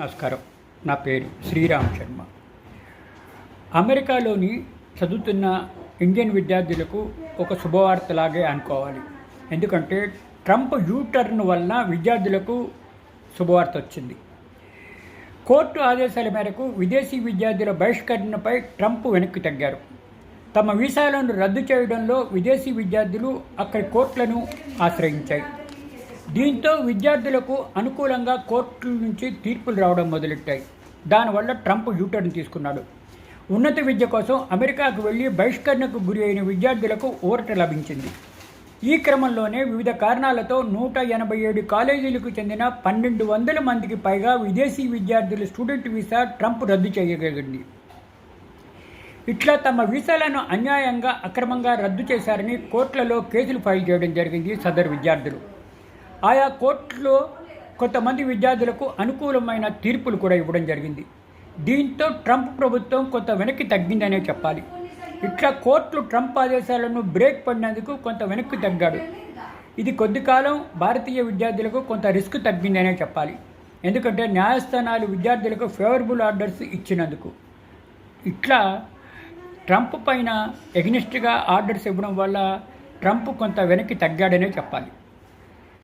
నమస్కారం. నా పేరు శ్రీరామ్ శర్మ. అమెరికాలోని చదువుతున్న ఇండియన్ విద్యార్థులకు ఒక శుభవార్తలాగే అనుకోవాలి. ఎందుకంటే ట్రంప్ యూటర్న్ వలన విద్యార్థులకు శుభవార్త వచ్చింది. కోర్టు ఆదేశాల మేరకు విదేశీ విద్యార్థుల బహిష్కరణపై ట్రంప్ వెనక్కి తగ్గారు. తమ వీసాలను రద్దు చేయడంలో విదేశీ విద్యార్థులు అక్కడి కోర్టులను ఆశ్రయించాయి. దీంతో విద్యార్థులకు అనుకూలంగా కోర్టుల నుంచి తీర్పులు రావడం మొదలెట్టాయి. దానివల్ల ట్రంప్ యూటర్న్ తీసుకున్నాడు. ఉన్నత విద్య కోసం అమెరికాకు వెళ్ళి బహిష్కరణకు గురి అయిన విద్యార్థులకు ఊరట లభించింది. ఈ క్రమంలోనే వివిధ కారణాలతో నూట ఎనభై ఏడు కాలేజీలకు చెందిన పన్నెండు వందల మందికి పైగా విదేశీ విద్యార్థుల స్టూడెంట్ వీసా ట్రంప్ రద్దు చేయగలిగింది. ఇట్లా తమ వీసాలను అన్యాయంగా అక్రమంగా రద్దు చేశారని కోర్టులలో కేసులు ఫైల్ చేయడం జరిగింది సదరు విద్యార్థులు. ఆయా కోర్టులో కొంతమంది విద్యార్థులకు అనుకూలమైన తీర్పులు కూడా ఇవ్వడం జరిగింది. దీంతో ట్రంప్ ప్రభుత్వం కొంత వెనక్కి తగ్గిందనే చెప్పాలి. ఇట్లా కోర్టులు ట్రంప్ ఆదేశాలను బ్రేక్ పడినందుకు కొంత వెనక్కి తగ్గాడు. ఇది కొద్ది కాలం భారతీయ విద్యార్థులకు కొంత రిస్క్ తగ్గిందనే చెప్పాలి. ఎందుకంటే న్యాయస్థానాలు విద్యార్థులకు ఫేవరబుల్ ఆర్డర్స్ ఇచ్చినందుకు. ఇట్లా ట్రంప్ పైన ఎగ్నిస్ట్గా ఆర్డర్స్ ఇవ్వడం వల్ల ట్రంప్ కొంత వెనక్కి తగ్గాడనే చెప్పాలి.